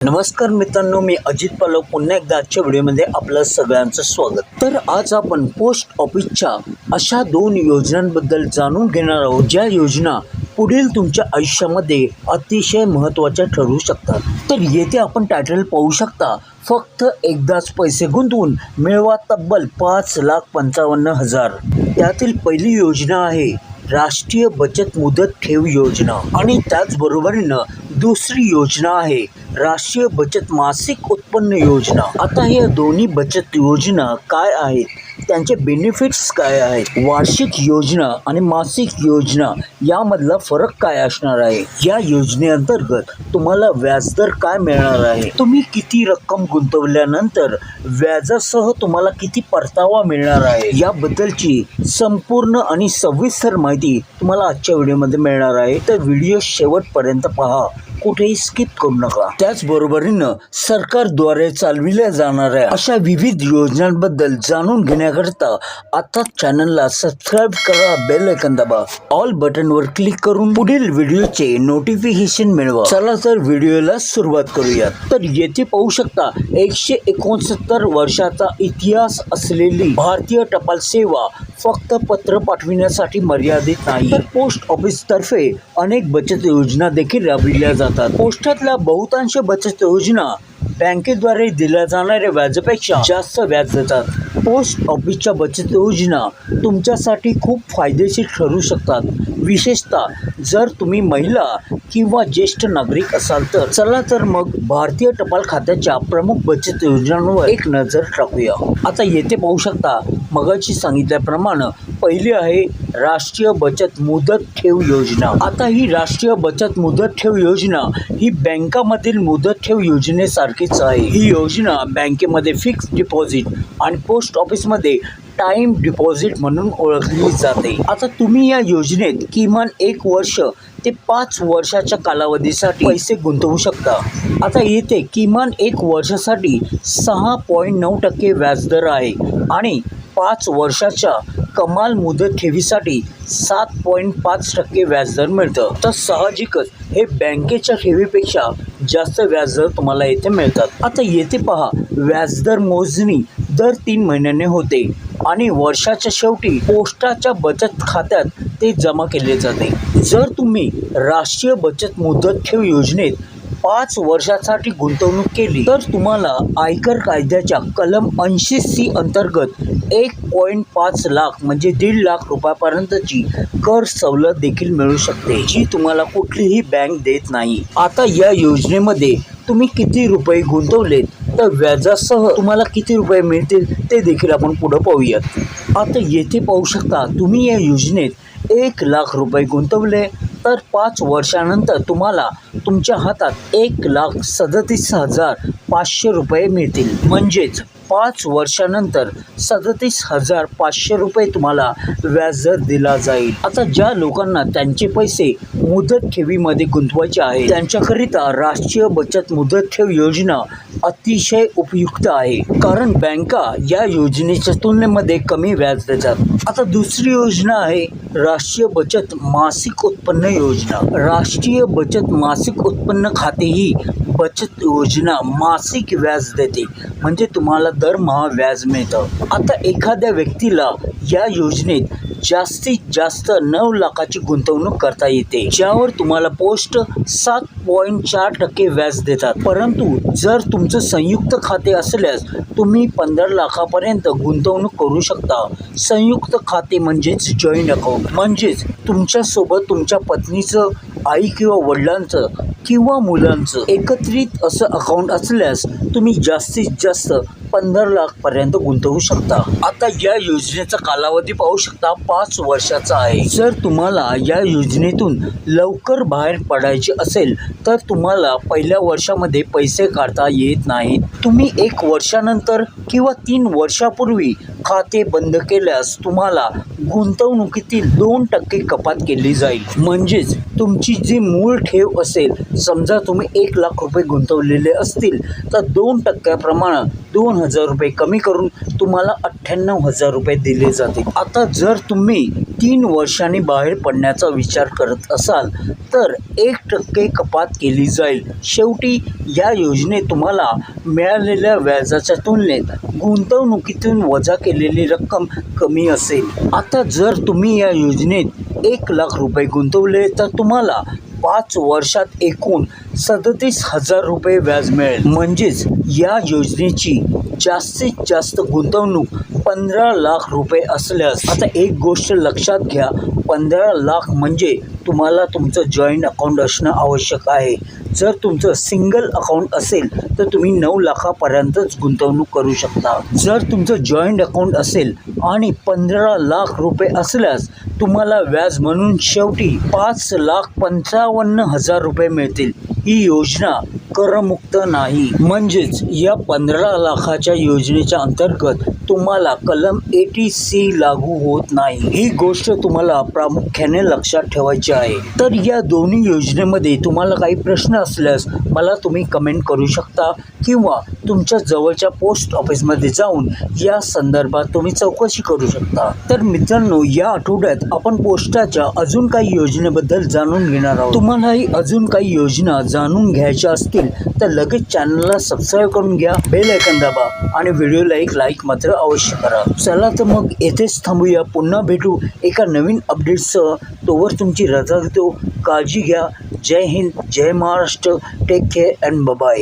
नमस्कार मित्रांनो मी अजित पालव पुन्हा एकदा आजच्या व्हिडिओमध्ये आपलं सगळ्यांचं स्वागत. तर आज आपण पोस्ट ऑफिसच्या अशा दोन योजनांबद्दल जाणून घेणार आहोत ज्या योजना पुढील तुमच्या आयुष्यामध्ये अतिशय महत्त्वाच्या ठरू शकतात. तर येथे आपण टायटल पाहू शकता फक्त एकदाच पैसे गुंतवून मिळवा तब्बल पाच लाख पंचावन्न हजार. यातील पहिली योजना आहे राष्ट्रीय बचत मुदत ठेव योजना. आणि त्याचबरोबरीनं दुसरी योजना आहे राष्ट्रीय बचत मासिक उत्पन्न योजना. आता या दोन्ही बचत योजना काय आहेत? त्यांचे बेनिफिट्स काय आहेत? वार्षिक योजना आणि मासिक योजना यामधला फरक काय असणार आहे? या योजनेअंतर्गत तुम्हाला व्याजदर काय मिळणार आहे? तुम्ही किती रक्कम गुंतवल्यानंतर व्याजासह तुम्हाला किती परतावा मिळणार आहे? याबद्दलची संपूर्ण आणि सविस्तर माहिती तुम्हाला आजच्या व्हिडिओमध्ये मिळणार आहे. तर व्हिडिओ शेवटपर्यंत पहा. कुठेही स्किप करू नका. त्याचबरोबरीनं सरकारद्वारे चालविल्या जाणाऱ्या अशा विविध योजनांबद्दल जाणून घेण्याकरता आता चॅनलला सबस्क्राईब करा बेल ऐकन दाबा. ऑल बटनवर क्लिक करून पुढील व्हिडिओचे नोटिफिकेशन मिळवा. चला तर व्हिडिओला सुरुवात करूयात. तर येथे पाहू शकता एकशे एकोणसत्तर वर्षाचा इतिहास असलेली भारतीय टपाल सेवा फक्त पत्र पाठविण्यासाठी मर्यादित नाही तर पोस्ट ऑफिस तर्फे अनेक बचत योजना देखील राबविल्या जातात. पोस्टातल्या बहुतांश बचत योजना बँकेद्वारे दिल्या जाणाऱ्या व्याजापेक्षा जास्त व्याज देतात. पोस्ट ऑफिसच्या बचत योजना तुमच्यासाठी खूप फायदेशीर ठरू शकतात. विशेषतः जर तुम्ही महिला किंवा ज्येष्ठ नागरिक असाल तर. चला तर मग भारतीय टपाल खात्याच्या प्रमुख बचत योजनांवर एक नजर टाकूया. आता येथे पाहू शकता मगाशी सांगितल्याप्रमाणे पहिली आहे राष्ट्रीय बचत मुदत ठेव योजना. आता ही राष्ट्रीय बचत मुदत ठेव योजना ही बँकामधील मुदत ठेव योजनेसारखीच आहे. ही योजना बँकेमध्ये फिक्स डिपॉझिट आणि पोस्ट ऑफिसमध्ये टाइम डिपॉझिट म्हणून ओळखली जाते. आता तुम्ही या योजनेत किमान एक वर्ष ते पाच वर्षाच्या कालावधीसाठी पैसे गुंतवू शकता. आता येथे किमान एक वर्षासाठी सहा पॉईंट नऊ टक्के व्याजदर आहे आणि पाच वर्षाच्या कमाल मुदत ठेवीसाठी सात पॉईंट पाच टक्के व्याजदर मिळतं. तर साहजिकच हे बँकेच्या ठेवीपेक्षा जास्त व्याजदर तुम्हाला येथे मिळतात. आता येथे पहा व्याजदर मोजणी दर तीन महिन्याने होते आणि वर्षाच्या शेवटी पोस्टाच्या बचत खात्यात ते जमा केले जाते. जर तुम्ही राष्ट्रीय बचत मुदत ठेव योजनेत पाच वर्षासाठी गुंतवणूक केली तर तुम्हाला आयकर कायद्याच्या कलम ऐंशी सी अंतर्गत एक पॉईंट पाच लाख म्हणजे दीड लाख रुपयापर्यंतची कर सवलत देखील मिळू शकते जी तुम्हाला कुठलीही बँक देत नाही. आता या योजनेमध्ये तुम्ही किती रुपये गुंतवलेत तर व्याजासह तुम्हाला किती रुपये मिळतील ते देखील आपण पुढं पाहूयात. आता येथे पाहू शकता तुम्ही या योजनेत एक लाख रुपये गुंतवले तर पाच वर्षानंतर तुम्हाला तुमच्या हातात एक लाख सदतीस हजार पाचशे रुपये मिळतील. म्हणजेच पाच वर्षानंतर सदतीस हजार पाचशे रुपये तुम्हाला व्याजदर दिला जाईल. आता ज्या लोकांना त्यांचे पैसे मुदत ठेवीमध्ये गुंतवायचे आहे त्यांच्याकरिता राष्ट्रीय बचत मुदत ठेव योजना अतिशय उपयुक्त आहे. कारण बँका या योजनेच्या तुलनेमध्ये कमी व्याज देतात. आता दुसरी योजना आहे राष्ट्रीय बचत मासिक उत्पन्न योजना. राष्ट्रीय बचत मासिक उत्पन्न खाते ही बचत योजना मासिक व्याज देते. म्हणजे तुम्हाला दरमहा व्याज मिळतं. आता एखाद्या व्यक्तीला या योजनेत जास्तीत जास्त नऊ लाखाची गुंतवणूक करता येते. ज्यावर तुम्हाला पोस्ट सात पॉईंट चार टक्के व्याज देतात. परंतु जर तुमचं संयुक्त खाते असल्यास तुम्ही पंधरा लाखापर्यंत गुंतवणूक करू शकता. संयुक्त खाते म्हणजेच जॉईंट अकाउंट. म्हणजेच तुमच्यासोबत तुमच्या पत्नीचं आई किंवा वडिलांचं किंवा मुलांचं एकत्रित असं अकाउंट असल्यास तुम्ही जास्तीत जास्त पंधरा लाखपर्यंत गुंतवू शकता. आता या योजनेचा कालावधी पाहू शकता पाच वर्षाचा आहे. जर तुम्हाला या योजनेतून लवकर बाहेर पडायचे असेल तर तुम्हाला पहिल्या वर्षामध्ये पैसे काढता येत नाहीत. तुम्ही एक वर्षानंतर किंवा तीन वर्षापूर्वी खाते बंद केल्यास तुम्हाला गुंतवणुकीतील दोन टक्के कपात केली जाईल. म्हणजेच तुमची जी मूळ ठेव असेल समजा तुम्ही एक लाख रुपये गुंतवलेले असतील तर दोन टक्क्याप्रमाणे दोन हजार रुपये कमी करून तुम्हाला अठ्ठ्याण्णव हजार रुपये दिले जातील. आता जर तुम्ही तीन वर्षांनी बाहेर पडण्याचा विचार करत असाल तर एक टक्के कपात केली जाईल. शेवटी या योजनेत तुम्हाला मिळालेल्या व्याजाच्या तुलनेत गुंतवणुकीतून वजा केलेली रक्कम कमी असेल. आता जर तुम्ही या योजनेत एक लाख रुपये गुंतवले तर तुम्हाला पाच वर्षात एकूण सदतीस हजार रुपये व्याज मिळेल. म्हणजेच या योजनेची जास्तीत जास्त गुंतवणूक पंधरा लाख रुपये असल्यास आता एक गोष्ट लक्षात घ्या. पंधरा लाख म्हणजे तुम्हाला तुमचं जॉईंट अकाउंट असणं आवश्यक आहे. जर तुमचं सिंगल अकाउंट असेल तर तुम्ही नऊ लाखापर्यंतच गुंतवणूक करू शकता. जर तुमचं जॉईंट अकाउंट असेल आणि पंधरा लाख रुपये असल्यास तुम्हाला व्याज म्हणून शेवटी पाच लाख पंचावन्न हजार रुपये मिळतील. ही योजना करमुक्त नाही. म्हणजेच या पंधरा लाखाच्या योजनेच्या अंतर्गत तुम्हाला कलम एटी सी लागू होत नाही. ही गोष्ट तुम्हाला प्रामुख्याने लक्षात ठेवायची आहे. तर या दोन्ही योजनेमध्ये तुम्हाला काही प्रश्न असल्यास मला तुम्ही कमेंट करू शकता किंवा तुमच्या जवळच्या पोस्ट ऑफिसमध्ये जाऊन या संदर्भात तुम्ही चौकशी करू शकता. तर मित्रांनो या आठवड्यात आपण पोस्टाच्या अजून काही योजनेबद्दल जाणून घेणार आहोत. तुम्हालाही अजून काही योजना जा जाणून घ्यायच्या असतील तर लगेच चॅनलला सबस्क्राईब करून घ्या बेल ऐकन दाबा आणि व्हिडिओला एक लाईक मात्र अवश्य करा. चला तर मग येथेच थांबूया. पुन्हा भेटू एका नवीन अपडेटसह तोवर तुमची रजा घेतो काळजी घ्या. Jai Hind Jai Maharashtra. Take care and bye bye